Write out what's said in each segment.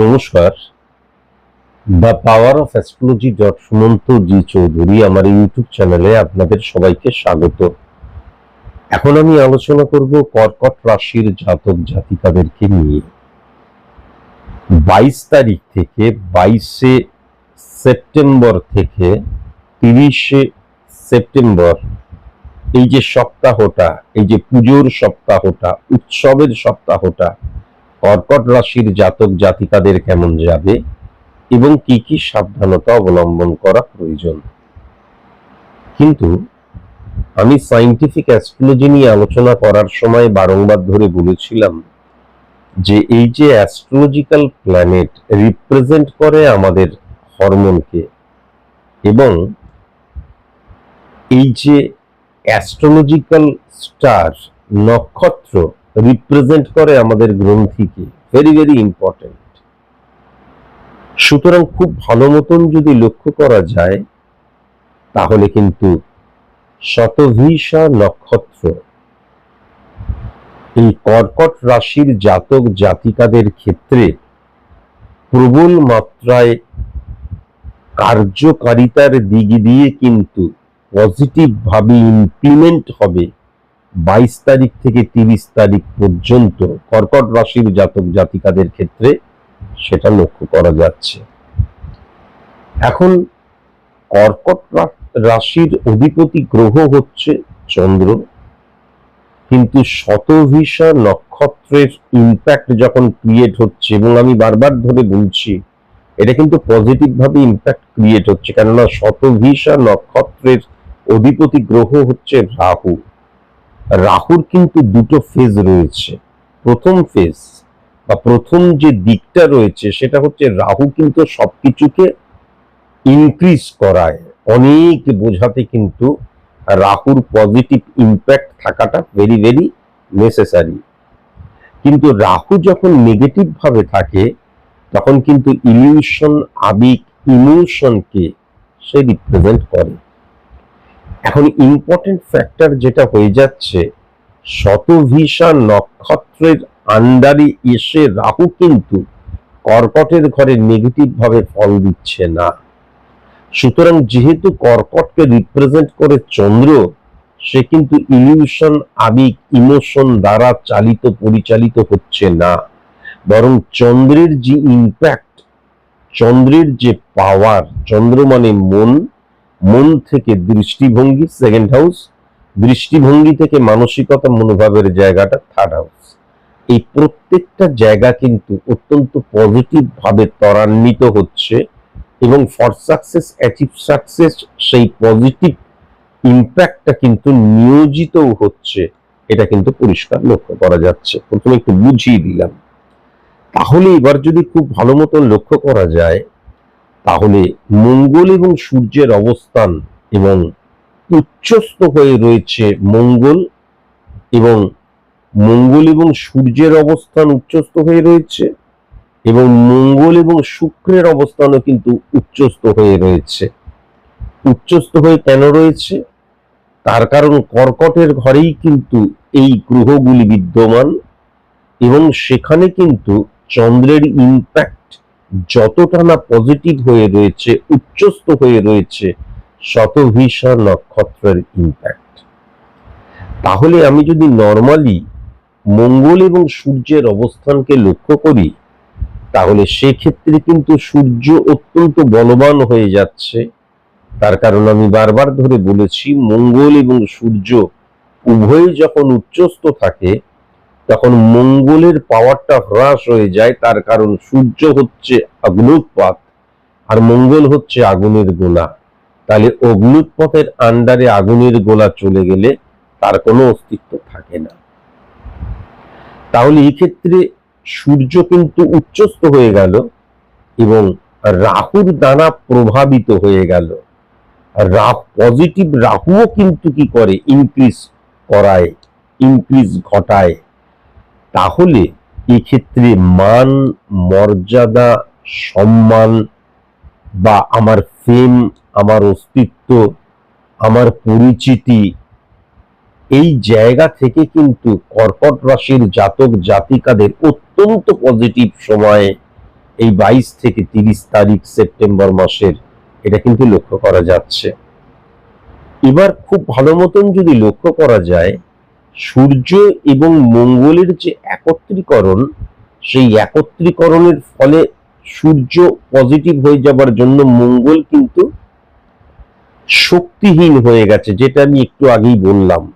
নমস্কার। The power of astrology dot Sumanta ji Chowdhury আমার YouTube চ্যানেলে আপনাদের সবাইকে স্বাগত। এখন আমি আলোচনা করব কর্কট রাশির জাতক জাতিকাদেরকে নিয়ে। বাইশ তারিখ থেকে বাইশে সেপ্টেম্বর থেকে তিরিশে সেপ্টেম্বর, এই যে সপ্তাহটা, এই যে পুজোর সপ্তাহটা, উৎসবের সপ্তাহটা কর্কট রাশির জাতক জাতিকাদের কেমন যাবে এবং কি কি সাবধানতা অবলম্বন করা প্রয়োজন? কিন্তু আমি সাইন্টিফিক অ্যাস্ট্রোলজি নিয়ে আলোচনা করার সময় বারংবার ধরে বলেছিলাম যে এই যে অ্যাস্ট্রোলজিক্যাল প্ল্যানেট রিপ্রেজেন্ট করে আমাদের হরমোনকে এবং এই যে অ্যাস্ট্রোলজিক্যাল স্টার নক্ষত্র রিপ্রেজেন্ট করে আমাদের গ্রন্থিকে ভেরি ভেরি ইম্পর্টেন্ট সুতরাং খুব ভালো মতন যদি লক্ষ্য করা যায়, তাহলে কিন্তু শতভিসা নক্ষত্র এই কর্কট রাশির জাতক জাতিকাদের ক্ষেত্রে প্রবল মাত্রায় কার্যকারিতার দিক দিয়ে কিন্তু পজিটিভ ভাবে ইমপ্লিমেন্ট হবে। বাইশ তারিখ থেকে তিরিশ তারিখ পর্যন্ত কর্কট রাশির জাতক জাতিকাদের ক্ষেত্রে সেটা লক্ষ্য করা যাচ্ছে। এখন কর্কট রাশির অধিপতি গ্রহ হচ্ছে চন্দ্র। কিন্তু শতভিসা নক্ষত্রের ইম্প্যাক্ট যখন ক্রিয়েট হচ্ছে, এবং আমি বারবার ধরে বলছি, এটা কিন্তু পজিটিভ ভাবে ইম্প্যাক্ট ক্রিয়েট হচ্ছে। কেননা শতভিসা নক্ষত্রের অধিপতি গ্রহ হচ্ছে রাহু। রাহুর কিন্তু দুটো ফেজ রয়েছে। প্রথম ফেজ বা প্রথম যে দিকটা রয়েছে, সেটা হচ্ছে রাহু কিন্তু সবকিছুকে ইনক্রিজ করায়। অনেক বোঝাতে কিন্তু রাহুর পজিটিভ ইম্প্যাক্ট থাকাটা ভেরি ভেরি নেসেসারি কিন্তু রাহু যখন নেগেটিভ ভাবে থাকে, তখন কিন্তু ইলিউশন আবেগ ইমোশনকে সে রিপ্রেজেন্ট করে। এখন ইম্পর্টেন্ট ফ্যাক্টর যেটা হয়ে যাচ্ছে শতভিসা নক্ষত্রের আন্ডারে এসে রাহু কিন্তু কর্কটের ঘরে নেগেটিভ ভাবে ফল দিচ্ছে না। সুতরাং যেহেতু কর্কটকে রিপ্রেজেন্ট করে চন্দ্র, সে কিন্তু ইলিউশন আবেগ ইমোশন দ্বারা চালিত, পরিচালিত হচ্ছে না। বরং চন্দ্রের যে ইম্প্যাক্ট চন্দ্রের যে পাওয়ার চন্দ্র মানে মন মন থেকে দৃষ্টিভঙ্গি সেকেন্ড হাউস দৃষ্টিভঙ্গি থেকে মানসিকতা মনোভাবের জায়গাটা থার্ড হাউস এই প্রত্যেকটা জায়গা কিন্তু অত্যন্ত পজিটিভ ভাবে ত্বরান্বিত হচ্ছে এবং ফর সাকসেস অ্যাচিভ সাকসেস সেই পজিটিভ ইম্প্যাক্টটা কিন্তু নিয়োজিতও হচ্ছে। এটা কিন্তু পরিষ্কার লক্ষ্য করা যাচ্ছে। প্রথমে একটু বুঝিয়ে দিলাম। তাহলে এবার যদি খুব ভালো মতন লক্ষ্য করা যায় তাহলে মঙ্গল এবং সূর্যের অবস্থান এবং উচ্চস্থ হয়ে রয়েছে মঙ্গল এবং মঙ্গল এবং সূর্যের অবস্থান উচ্চস্থ হয়ে রয়েছে এবং মঙ্গল এবং শুক্রের অবস্থানও কিন্তু উচ্চস্থ হয়ে রয়েছে। উচ্চস্থ হয়ে কেন রয়েছে? তার কারণ কর্কটের ঘরেই কিন্তু এই গ্রহগুলি বিদ্যমান এবং সেখানে কিন্তু চন্দ্রের ইম্প্যাক্ট যতটা না পজিটিভ হয়ে রয়েছে, উচ্চস্থ হয়ে রয়েছে শতভিসা নক্ষত্রের ইম্প্যাক্ট তাহলে আমি যদি নর্মালি মঙ্গল এবং সূর্যের অবস্থানকে লক্ষ্য করি, তাহলে সেক্ষেত্রে কিন্তু সূর্য অত্যন্ত বলবান হয়ে যাচ্ছে। তার কারণ আমি বারবার ধরে বলেছি, মঙ্গল এবং সূর্য উভয়ে যখন উচ্চস্থ থাকে তখন মঙ্গলের পাওয়ারটা হ্রাস হয়ে যায়, তার কারণ সূর্য হচ্ছে অগ্নুৎপাত আর মঙ্গল হচ্ছে আগুনের গোলা। তাহলে অগ্নুৎপাতের আন্ডারে আগুনের গোলা চলে গেলে তার কোনো অস্তিত্ব থাকে না। তাহলে এই ক্ষেত্রে সূর্য কিন্তু উচ্চস্ত হয়ে গেল এবং রাহুর দ্বারা প্রভাবিত হয়ে গেল। রাহু পজিটিভ রাহুও কিন্তু কি করে? ইনক্রিজ করায় ইনক্রিজ ঘটায়। তাহলে এক্ষেত্রে মান, মর্যাদা, সম্মান বা আমার ফেম আমার অস্তিত্ব, আমার পরিচিতি, এই জায়গা থেকে কিন্তু কর্কট রাশির জাতক জাতিকাদের অত্যন্ত পজিটিভ সময়ে এই বাইশ থেকে তিরিশ তারিখ সেপ্টেম্বর মাসের, এটা কিন্তু লক্ষ্য করা যাচ্ছে। এবার খুব ভালো মতন যদি লক্ষ্য করা যায় সূর্য এবং মঙ্গলের যে একত্রীকরণ, সেই একত্রীকরণের ফলে সূর্য পজিটিভ হয়ে যাবার জন্য মঙ্গল কিন্তু শক্তিহীন হয়ে গেছে, যেটা আমি একটু আগেই বললাম।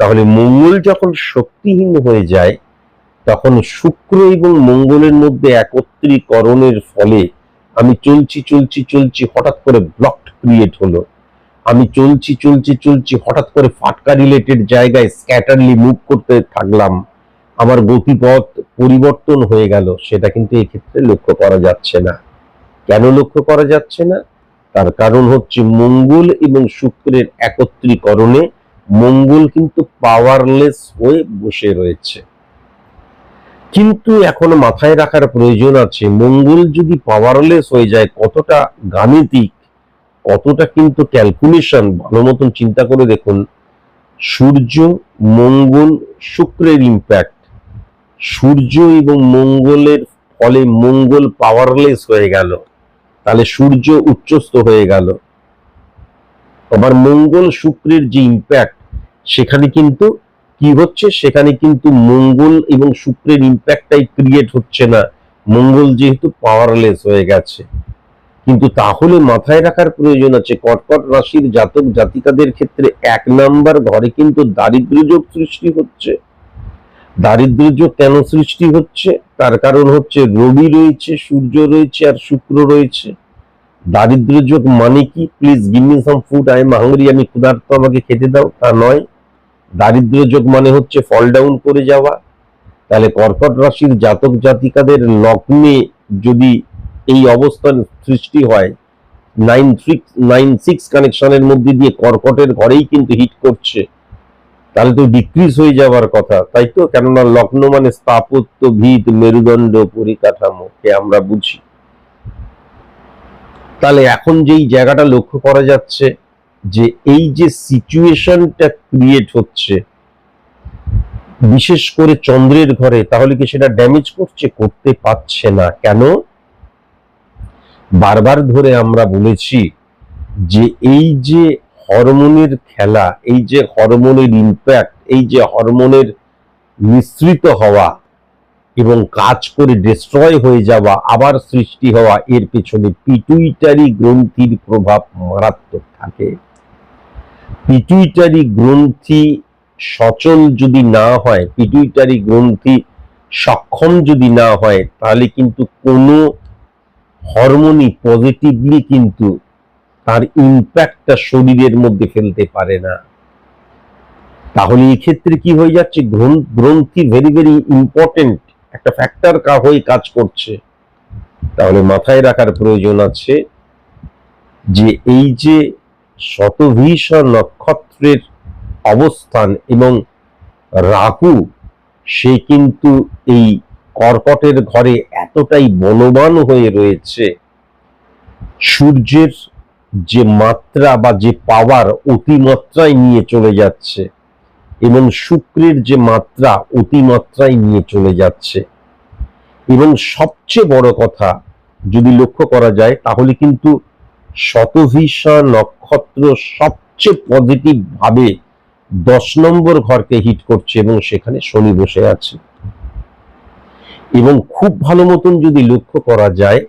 তাহলে মঙ্গল যখন শক্তিহীন হয়ে যায়, তখন শুক্র এবং মঙ্গলের মধ্যে একত্রীকরণের ফলে আমি চলছি চলছি চলছি, হঠাৎ করে ব্লক ক্রিয়েট হলো। আমি চলছি চলছি চলছি, হঠাৎ করে ফাটকা রিলেটেড জায়গায় স্ক্যাটারলি মুভ করতে থাকলাম। আমার গতিপথ পরিবর্তন হয়ে গেল, সেটা কিন্তু এক্ষেত্রে লক্ষ্য করা যাচ্ছে না। কেন লক্ষ্য করা যাচ্ছে না? তার কারণ হচ্ছে মঙ্গল এবং শুক্রের একত্রীকরণে মঙ্গল কিন্তু পাওয়ারলেস হয়ে বসে রয়েছে। কিন্তু এখন মাথায় রাখার প্রয়োজন আছে, মঙ্গল যদি পাওয়ারলেস হয়ে যায়, কতটা গাণিতিক কতটা কিন্তু ক্যালকুলেশন ভালো মতন চিন্তা করে দেখুন, সূর্য, মঙ্গল, শুক্রের ইম্প্যাক্ট সূর্য এবং মঙ্গলের ফলে মঙ্গল পাওয়ারলেস হয়ে গেল। তাহলে সূর্য উচ্চস্থ হয়ে গেল। আবার মঙ্গল, শুক্রের যে ইম্প্যাক্ট সেখানে কিন্তু কি হচ্ছে? সেখানে কিন্তু মঙ্গল এবং শুক্রের ইম্প্যাক্টটাই ক্রিয়েট হচ্ছে না। মঙ্গল যেহেতু পাওয়ারলেস হয়ে গেছে। কিন্তু তাহলে মাথায় রাখার প্রয়োজন আছে। কর্কট রাশির জাতক জাতিকাদের ক্ষেত্রে এক নাম্বার ঘরে কিন্তু দারিদ্র যোগ সৃষ্টি হচ্ছে। দারিদ্র যোগ কেন সৃষ্টি হচ্ছে? তার কারণ হচ্ছে রবি রয়েছে, সূর্য রয়েছে আর শুক্র রয়েছে। দারিদ্র যোগ মানে কি? Please give me some food I am hungry আমি ক্ষুধার্ত, আমাকে খেতে দাও। তা নয়। দারিদ্র যোগ মানে হচ্ছে ফল ডাউন করে যাওয়া। তাহলে কর্কট রাশির জাতক জাতিকাদের লগ্নে যদি এই অবস্থান সৃষ্টি হয়। নাইন সিক্স নাইন সিক্স কানেকশনের মধ্যে দিয়ে কর্কটের ঘরেই কিন্তু হিট করছে। তাহলে তো ডিক্রিজ হয়ে যাওয়ার কথা, তাই তো? কেননা লগ্ন মানে স্থাপত্য, ভিত, মেরুদণ্ড, পরিকাঠামো, কে আমরা বুঝি। তাহলে এখন যেই জায়গাটা লক্ষ্য করা যাচ্ছে, যে এই যে সিচুয়েশনটা ক্রিয়েট হচ্ছে, বিশেষ করে চন্দ্রের ঘরে, তাহলে কি সেটা ড্যামেজ করছে? করতে পারছে না। কেন? বারবার ধরে আমরা বলেছি যে এই যে হরমোনের খেলা, এই যে হরমোনের ইম্প্যাক্ট এই যে হরমোনের মিশ্রিত হওয়া এবং কাজ করে ডিস্ট্রয় হয়ে যাওয়া, আবার সৃষ্টি হওয়া, এর পেছনে পিটুইটারি গ্রন্থির প্রভাব মারাত্মক থাকে। পিটুইটারি গ্রন্থি সচল যদি না হয় পিটুইটারি গ্রন্থি সক্ষম যদি না হয়, তাহলে কিন্তু কোনো হরমোনই পজিটিভলি কিন্তু তার ইম্প্যাক্টটা শরীরের মধ্যে ফেলতে পারে না। তাহলে ক্ষেত্রে কি হয়ে যাচ্ছে? গ্রন্থি ভেরি ভেরি ইম্পর্টেন্ট একটা ফ্যাক্টর হয়ে কাজ করছে। তাহলে মাথায় রাখার প্রয়োজন আছে যে এই যে শতভিষ নক্ষত্রের অবস্থান এবং রাহু, সে কিন্তু এই কর্কটের ঘরে এতটাই বলবান হয়ে রয়েছে, সূর্যের যে মাত্রা বা যে পাওয়ার অতিমাত্রায় নিয়ে চলে যাচ্ছে, এবং শুক্রের যে মাত্রা অতিমাত্রায় নিয়ে চলে যাচ্ছে। এবং সবচেয়ে বড় কথা, যদি লক্ষ্য করা যায়, তাহলে কিন্তু শতভিষা নক্ষত্র সবচেয়ে পজিটিভ ভাবে দশ নম্বর ঘরকে হিট করছে, এবং সেখানে শনি বসে আছে। এবং খুব ভালো মতন যদি লক্ষ্য করা যায়,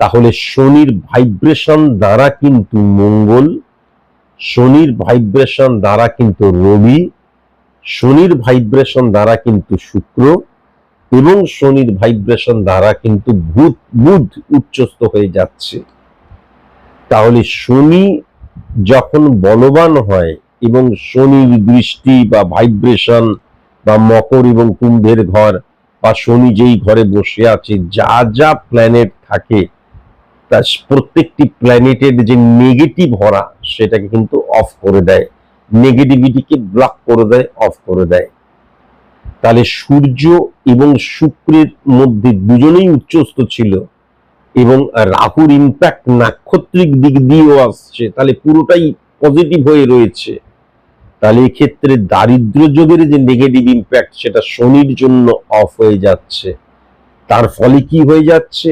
তাহলে শনির ভাইব্রেশন দ্বারা কিন্তু মঙ্গল, শনির ভাইব্রেশন দ্বারা কিন্তু রবি, শনির ভাইব্রেশন দ্বারা কিন্তু শুক্র এবং শনির ভাইব্রেশন দ্বারা কিন্তু বুধ বুধ উচ্চস্ত হয়ে যাচ্ছে। তাহলে শনি যখন বলবান হয় এবং শনির দৃষ্টি বা ভাইব্রেশন বা মকর এবং কুম্ভের ঘর বা শনি যেই ঘরে বসে আছে, যা যা প্ল্যানেট থাকে, তা প্রত্যেকটি প্ল্যানেটের যে নেগেটিভ হরা, সেটাকে কিন্তু অফ করে দেয়। নেগেটিভিটিকে ব্লক করে দেয় অফ করে দেয়। তাহলে সূর্য এবং শুক্রের মধ্যে দুজনেই উচ্চস্থ ছিল এবং রাহুর ইম্প্যাক্ট নাক্ষত্রিক দিক দিয়েও আসছে, তাহলে পুরোটাই পজিটিভ হয়ে রয়েছে। তাহলে এক্ষেত্রে দারিদ্র যোগের যে নেগেটিভ ইম্প্যাক্ট সেটা শনির জন্য অফ হয়ে যাচ্ছে। তার ফলে কি হয়ে যাচ্ছে?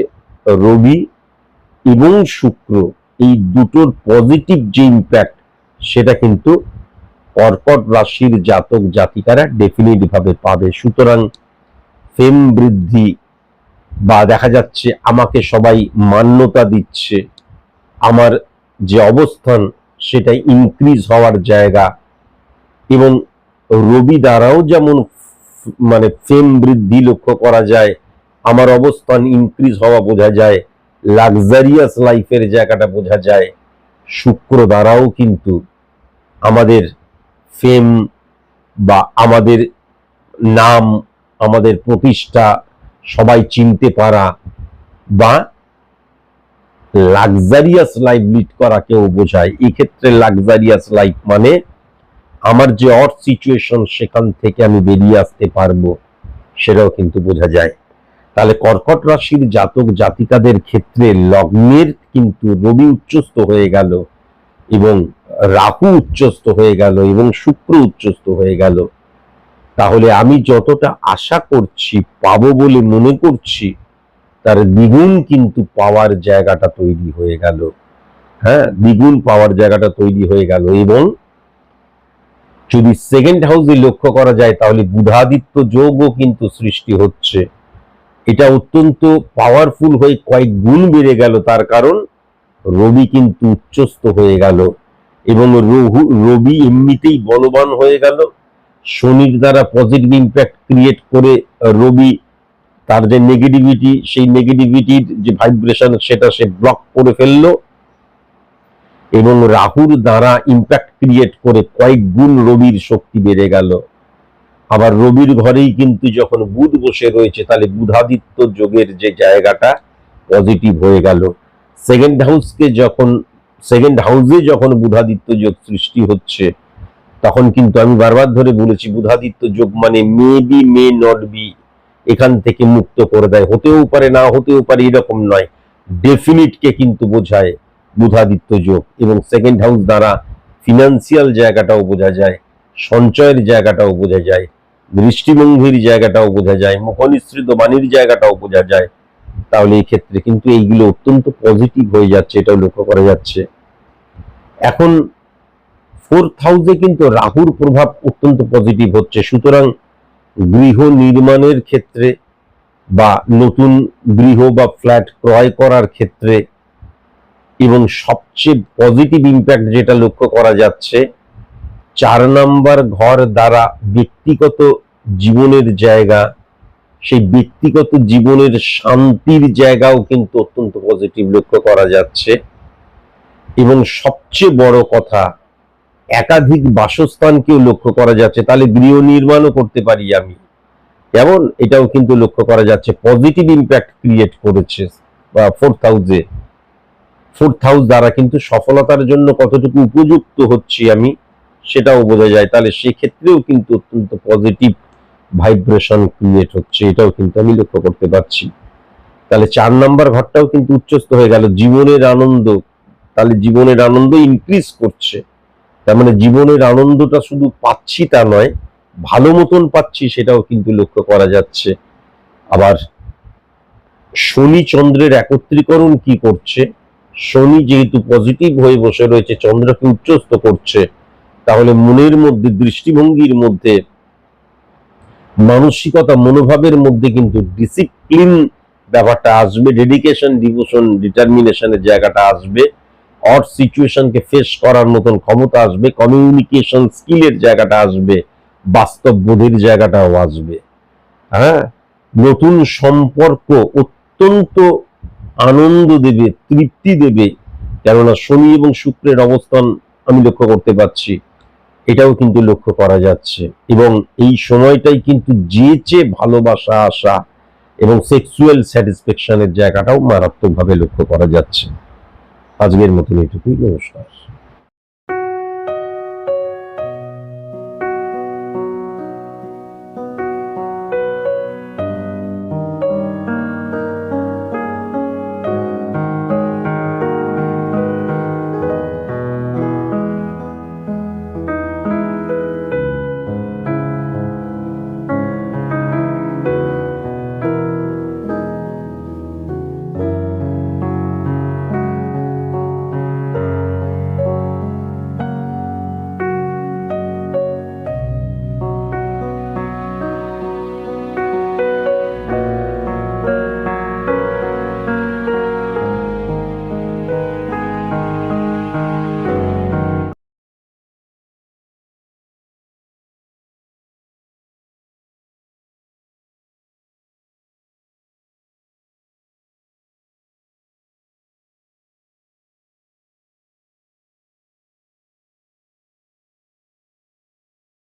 রবি এবং শুক্র এই দুটোর পজিটিভ যে ইম্প্যাক্ট সেটা কিন্তু কর্কট রাশির জাতক জাতিকারা ডেফিনেট ভাবে পাবে। সুতরাং ফেম বৃদ্ধি বা দেখা যাচ্ছে আমাকে সবাই মান্যতা দিচ্ছে, আমার যে অবস্থান সেটা ইনক্রিজ হওয়ার জায়গা এবং রবি দ্বারাও যেমন মানে ফেম বৃদ্ধি লক্ষ্য করা যায়, আমার অবস্থান ইনক্রিজ হওয়া বোঝা যায় লাক্সারিয়াস লাইফের জায়গাটা বোঝা যায়, শুক্র দ্বারাও কিন্তু আমাদের ফেম বা আমাদের নাম, আমাদের প্রতিষ্ঠা সবাই চিনতে পারা বা লাক্সারিয়াস লাইফ লিড করা কেউ বোঝায়। এক্ষেত্রে ক্ষেত্রে লাক্সারিয়াস লাইফ মানে আমার যে অর্থ সিচুয়েশন সেখান থেকে আমি বেরিয়ে আসতে পারব, সেটাও কিন্তু বোঝা যায়। তাহলে কর্কট রাশির জাতক জাতিকাদের ক্ষেত্রে লগ্নের কিন্তু রবি উচ্চস্ত হয়ে গেল এবং রাহু উচ্চস্ত হয়ে গেল এবং শুক্র উচ্চস্ত হয়ে গেল। তাহলে আমি যতটা আশা করছি, পাবো বলে মনে করছি, তার দ্বিগুণ কিন্তু পাওয়ার জায়গাটা তৈরি হয়ে গেল। হ্যাঁ দ্বিগুণ পাওয়ার জায়গাটা তৈরি হয়ে গেল এবং যদি সেকেন্ড হাউসে লক্ষ্য করা যায়, তাহলে বুধাদিত্য যোগও কিন্তু সৃষ্টি হচ্ছে। এটা অত্যন্ত পাওয়ারফুল হয়ে কয়েক গুণ বেড়ে গেল, তার কারণ রবি কিন্তু উচ্চস্থ হয়ে গেল এবং রবি এমনিতেই বলবান হয়ে গেল। শনির দ্বারা পজিটিভ ইম্প্যাক্ট ক্রিয়েট করে রবি তার যে নেগেটিভিটি সেই নেগেটিভিটির যে ভাইব্রেশন সেটা সে ব্লক করে ফেলল। এবং রাহুর দ্বারা ইম্প্যাক্ট ক্রিয়েট করে কয়েক গুণ রবির শক্তি বেড়ে গেল। আবার রবির ঘরেই কিন্তু যখন বুধ বসে রয়েছে, তাহলে বুধাদিত্য যোগের যে জায়গাটা পজিটিভ হয়ে গেল। সেকেন্ড হাউসকে যখন সেকেন্ড হাউসে যখন বুধাদিত্য যোগ সৃষ্টি হচ্ছে, তখন কিন্তু আমি বারবার ধরে বলেছি, বুধাদিত্য যোগ মানে may be may not be এখান থেকে মুক্ত করে দেয়। হতেও পারে, না হতেও পারে, এরকম নয়। ডেফিনিটকে কিন্তু বোঝায়। বুধাদিত্য যোগ এবং সেকেন্ড হাউস দ্বারা ফিনান্সিয়াল জায়গাটাও বোঝা যায়, সঞ্চয়ের জায়গাটাও বোঝা যায়, দৃষ্টিভঙ্গির জায়গাটাও বোঝা যায় মুখনিসৃত বাণীর জায়গাটাও বোঝা যায়। তাহলে এই ক্ষেত্রে কিন্তু এইগুলো অত্যন্ত পজিটিভ হয়ে যাচ্ছে, এটাও লক্ষ্য করা যাচ্ছে। এখন ফোর্থ হাউসে কিন্তু রাহুর প্রভাব অত্যন্ত পজিটিভ হচ্ছে। সুতরাং গৃহ নির্মাণের ক্ষেত্রে বা নতুন গৃহ বা ফ্ল্যাট ক্রয় করার ক্ষেত্রে এবং সবচেয়ে পজিটিভ ইম্প্যাক্ট যেটা লক্ষ্য করা যাচ্ছে, চার নাম্বার ঘর দ্বারা ব্যক্তিগত জীবনের জায়গা, সেই ব্যক্তিগত জীবনের শান্তির জায়গাও কিন্তু অত্যন্ত পজিটিভ লক্ষ্য করা যাচ্ছে। এবং সবচেয়ে বড় কথা, একাধিক বাসস্থানকেও লক্ষ্য করা যাচ্ছে। তাহলে গৃহ নির্মাণও করতে পারি আমি। যেমন এটাও কিন্তু লক্ষ্য করা যাচ্ছে। পজিটিভ ইম্প্যাক্ট ক্রিয়েট করেছে, বা ফোর্থ হাউসে ফোর্থ হাউস দ্বারা কিন্তু সফলতার জন্য কতটুকু উপযুক্ত হচ্ছি আমি, সেটাও বোঝা যায়। তাহলে সেক্ষেত্রেও কিন্তু অত্যন্ত পজিটিভ ভাইব্রেশন ক্রিয়েট হচ্ছে, এটাও কিন্তু আমি লক্ষ্য করতে পারছি। তাহলে চার নাম্বার ঘরটাও কিন্তু উচ্চস্ত হয়ে গেল। জীবনের আনন্দ, তাহলে জীবনের আনন্দ ইনক্রিজ করছে। তার মানে জীবনের আনন্দটা শুধু পাচ্ছি তা নয়, ভালো মতন পাচ্ছি সেটাও কিন্তু লক্ষ্য করা যাচ্ছে। আবার শনি চন্দ্রের একত্রীকরণ কি করছে? শনি যেহেতু পজিটিভ হয়ে বসে রয়েছে, চন্দ্রকে উচ্চস্থ করছে, তাহলে মনের মধ্যে, দৃষ্টিভঙ্গির মধ্যে, মানসিকতা, মনোভাবের মধ্যে কিন্তু ডিসিপ্লিন ব্যাপারটা আসবে ডেডিকেশন ডিভোশন ডিটারমিনেশনের জায়গাটা আসবে অড সিচুয়েশনকে ফেস করার মতন ক্ষমতা আসবে কমিউনিকেশন স্কিলের জায়গাটা আসবে বাস্তব বোধের জায়গাটাও আসবে। হ্যাঁ? নতুন সম্পর্ক অত্যন্ত আনন্দ দেবে, তৃপ্তি দেবে। কেননা শনি এবং শুক্রের অবস্থান আমি লক্ষ্য করতে পারছি। এটাও কিন্তু লক্ষ্য করা যাচ্ছে। এবং এই সময়টাই কিন্তু যে চেয়ে ভালোবাসা আসা এবং সেক্সুয়াল স্যাটিসফ্যাকশনের জায়গাটাও মারাত্মকভাবে লক্ষ্য করা যাচ্ছে। আজকের মতন এটুকুই, নমস্কার।